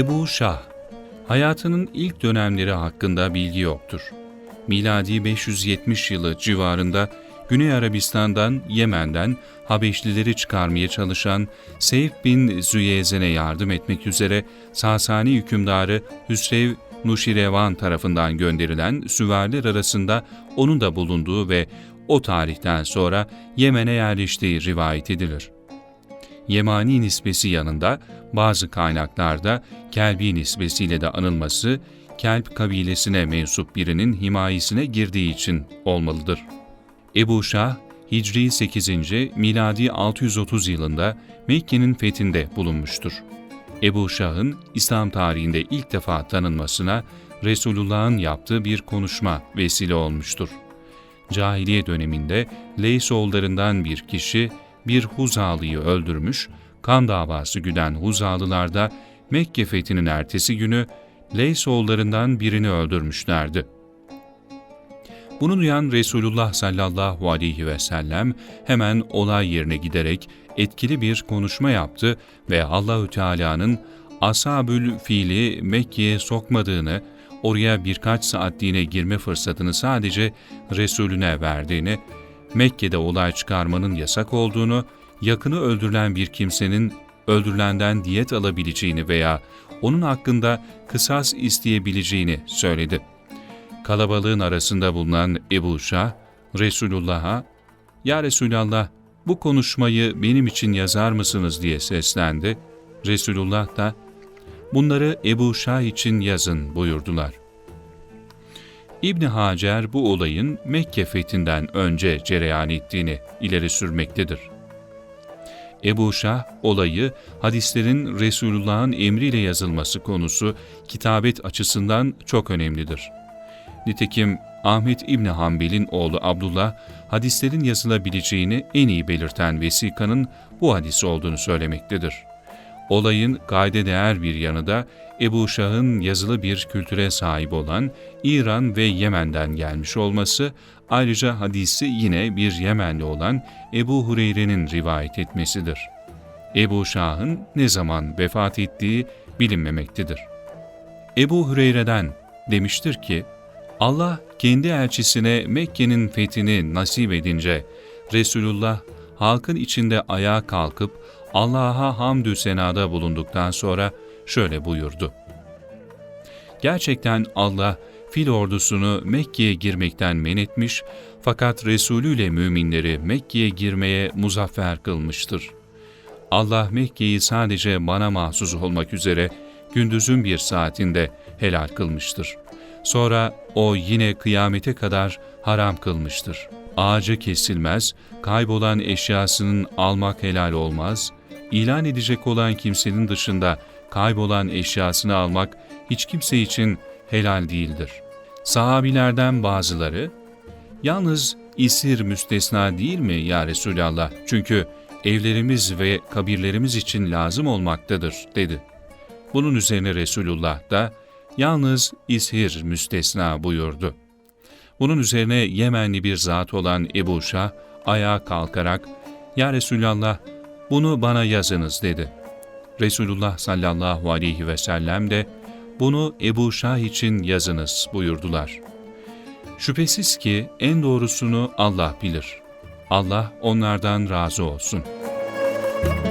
Ebu Şah Hayatının ilk dönemleri hakkında bilgi yoktur. Miladi 570 yılı civarında Güney Arabistan'dan, Yemen'den Habeşlileri çıkarmaya çalışan Seyf bin Züyezen'e yardım etmek üzere Sasani hükümdarı Hüsrev Nuşirevan tarafından gönderilen süvariler arasında onun da bulunduğu ve o tarihten sonra Yemen'e yerleştiği rivayet edilir. Yemani nisbesi yanında bazı kaynaklarda Kelbi nisbesiyle de anılması, Kelp kabilesine mensup birinin himayesine girdiği için olmalıdır. Ebu Şah, Hicri 8. miladi 630 yılında Mekke'nin fethinde bulunmuştur. Ebu Şah'ın İslam tarihinde ilk defa tanınmasına Resulullah'ın yaptığı bir konuşma vesile olmuştur. Cahiliye döneminde Leysoğullarından bir kişi bir Huzalı'yı öldürmüş, kan davası güden Huzalılar da Mekke fethinin ertesi günü Leysoğullarından birini öldürmüşlerdi. Bunu duyan Resulullah sallallahu aleyhi ve sellem hemen olay yerine giderek etkili bir konuşma yaptı ve Allahü Teala'nın Ashabül Fil'i Mekke'ye sokmadığını, oraya birkaç saatliğine girme fırsatını sadece Resulüne verdiğini, Mekke'de olay çıkarmanın yasak olduğunu, yakını öldürülen bir kimsenin öldürülenden diyet alabileceğini veya onun hakkında kısas isteyebileceğini söyledi. Kalabalığın arasında bulunan Ebu Şah, Resulullah'a, ''Ya Resulallah, bu konuşmayı benim için yazar mısınız?'' diye seslendi. Resulullah da, ''Bunları Ebu Şah için yazın.'' buyurdular. İbni Hacer bu olayın Mekke fethinden önce cereyan ettiğini ileri sürmektedir. Ebu Şah olayı hadislerin Resulullah'ın emriyle yazılması konusu kitabet açısından çok önemlidir. Nitekim Ahmet İbni Hanbel'in oğlu Abdullah hadislerin yazılabileceğini en iyi belirten vesikanın bu hadis olduğunu söylemektedir. Olayın gayde değer bir yanı da Ebu Şah'ın yazılı bir kültüre sahip olan İran ve Yemen'den gelmiş olması, ayrıca hadisi yine bir Yemenli olan Ebu Hureyre'nin rivayet etmesidir. Ebu Şah'ın ne zaman vefat ettiği bilinmemektedir. Ebu Hureyre'den demiştir ki, Allah kendi elçisine Mekke'nin fethini nasip edince, Resulullah halkın içinde ayağa kalkıp Allah'a hamdü senada bulunduktan sonra şöyle buyurdu. Gerçekten Allah fil ordusunu Mekke'ye girmekten men etmiş fakat Resulü ile müminleri Mekke'ye girmeye muzaffer kılmıştır. Allah Mekke'yi sadece bana mahsus olmak üzere gündüzün bir saatinde helal kılmıştır. Sonra o yine kıyamete kadar haram kılmıştır. Ağacı kesilmez, kaybolan eşyasının almak helal olmaz, ilan edecek olan kimsenin dışında kaybolan eşyasını almak hiç kimse için helal değildir. Sahabilerden bazıları, yalnız isir müstesna değil mi ya Resulallah? Çünkü evlerimiz ve kabirlerimiz için lazım olmaktadır dedi. Bunun üzerine Resulullah da yalnız ishir müstesna buyurdu. Bunun üzerine Yemenli bir zat olan Ebu Şah ayağa kalkarak ''Ya Resulallah bunu bana yazınız.'' dedi. Resulullah sallallahu aleyhi ve sellem de bunu Ebu Şah için yazınız buyurdular. Şüphesiz ki en doğrusunu Allah bilir. Allah onlardan razı olsun.''